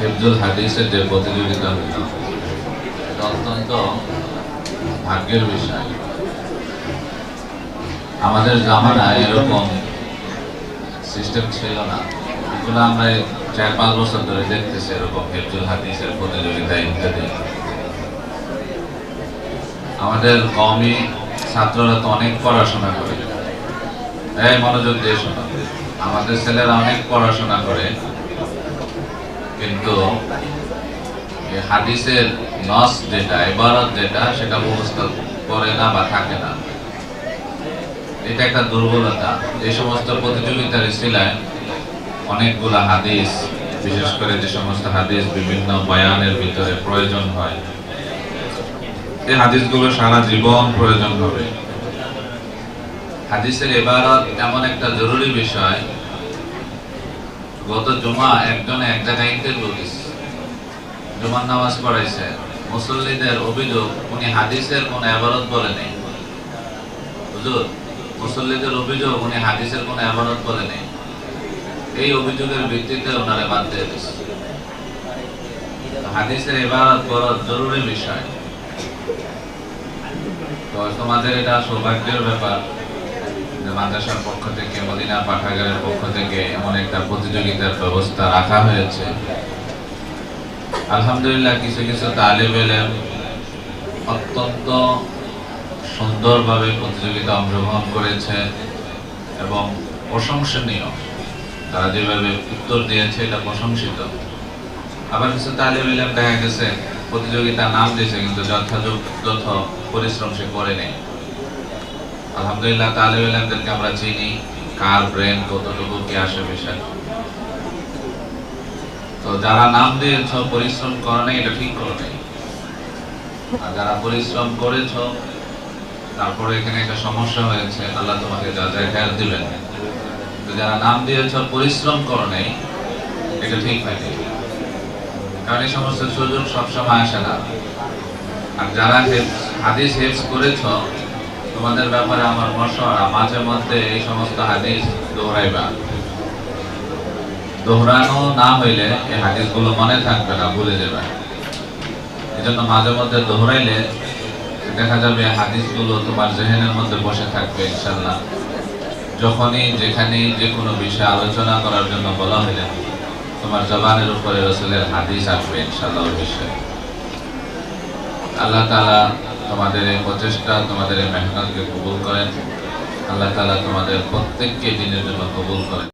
হেফজুল হাদিসের যে প্রতিযোগিতা হইল এটা অত্যন্ত ভাগ্যের বিষয়। আমাদের জামানায় এরকম সিস্টেম ছিল না। এগুলো আমরা চার পাঁচ বছর ধরে দেখতেছি এরকম হেফজুল হাদিসের প্রতিযোগিতা, ইত্যাদি। আমাদের কমই ছাত্ররা তো অনেক পড়াশোনা করে। এই মনোযোগ দিয়ে শোনো। আমাদের ছেলেরা অনেক পড়াশোনা করে। কিন্তু হাদিসের নস যেটা, ইবারত যেটা, সেটা মুখস্থ করে না বা থাকে না। এটা একটা দুর্বলতা। এই সমস্ত প্রতিযোগিতার শিলায় অনেকগুলা হাদিস, বিশেষ করে যে সমস্ত হাদিস বিভিন্ন বয়ানের ভিতরে প্রয়োজন হয়, এই হাদিসগুলো সারা জীবন প্রয়োজন হবে। হাদিসের এবারত এমন একটা জরুরি বিষয় গত জমা একজন এক জায়গায় ইন্টারভিউ দিচ্ছে জুমার নামাজ পড়াইছে। মুসল্লিদের অভিযোগ উনি হাদিসের কোন এবারত বলে নেই হুজুর, মুসল্লিদের অভিযোগ উনি হাদিসের কোন এবারত বলে নেই এই অভিযোগের ভিত্তিতে ওনারে বাদ দিয়ে দিচ্ছে হাদিসের এবারত বড় জরুরি বিষয়। তো তোমাদের এটা সৌভাগ্যের ব্যাপার। মাদ্রাসার পক্ষ থেকে, মদিনা পাঠাগারের পক্ষ থেকে এমন একটা প্রতিযোগিতার ব্যবস্থা রাখা হয়েছে। আলহামদুলিল্লাহ, কিছু কিছু তালিব এলেম অত্যন্ত সুন্দরভাবে প্রতিযোগিতা অংশগ্রহণ করেছে এবং প্রশংসনীয়। তারা যেভাবে উত্তর দিয়েছে, এটা প্রশংসিত। আবার কিছু তালিব এলেম দেখা গেছে প্রতিযোগিতা নাম দিয়েছে, কিন্তু যথাযথ পরিশ্রম সে করে নেই। আলহামদুলিল্লাহ তালিব ইলমদেরকে আমরা চিনি। কার ব্রেন কতটুকু, কি আসে বিষয় তো যারা নাম দিয়েছ, পরিশ্রম করো নাই, এটা ঠিক করো নাই। আর যারা পরিশ্রম করেছ, তারপরে এখানে একটা সমস্যা হয়েছে, আল্লাহ তোমাকে যা যা খেয়াল দিবেন। তো যারা নাম দিয়েছ, পরিশ্রম করো নাই, এটা ঠিক হয়নি। কারণ এই সমস্ত সুযোগ সবসময় আসে না। আর যারা হেফ- হাদিস হেফস করেছ তোমাদের ব্যাপারে আমার মশওয়ারা মাঝে মধ্যে এই সমস্ত হাদিস দোহরাইবা। দোহরানো না হইলে এই হাদিসগুলো মনে থাকবে না, ভুলে যাবে। এই জন্য মাঝে মধ্যে দোহরাইলে দেখা যাবে হাদিসগুলো তোমার জেহেনের মধ্যে বসে থাকবে ইনশাল্লাহ যখনই যেখানে যে কোনো বিষয়ে আলোচনা করার জন্য বলা হইলে তোমার জবানের উপরে রসুলের হাদিস আসবে ইনশাল্লাহ বিষয়ে আল্লাহ তালা তোমাদের এই প্রচেষ্টা, তোমাদের এই মেহনতকে কবুল করেন। আল্লাহ তালা তোমাদের প্রত্যেককে দিনের জন্য কবুল করেন।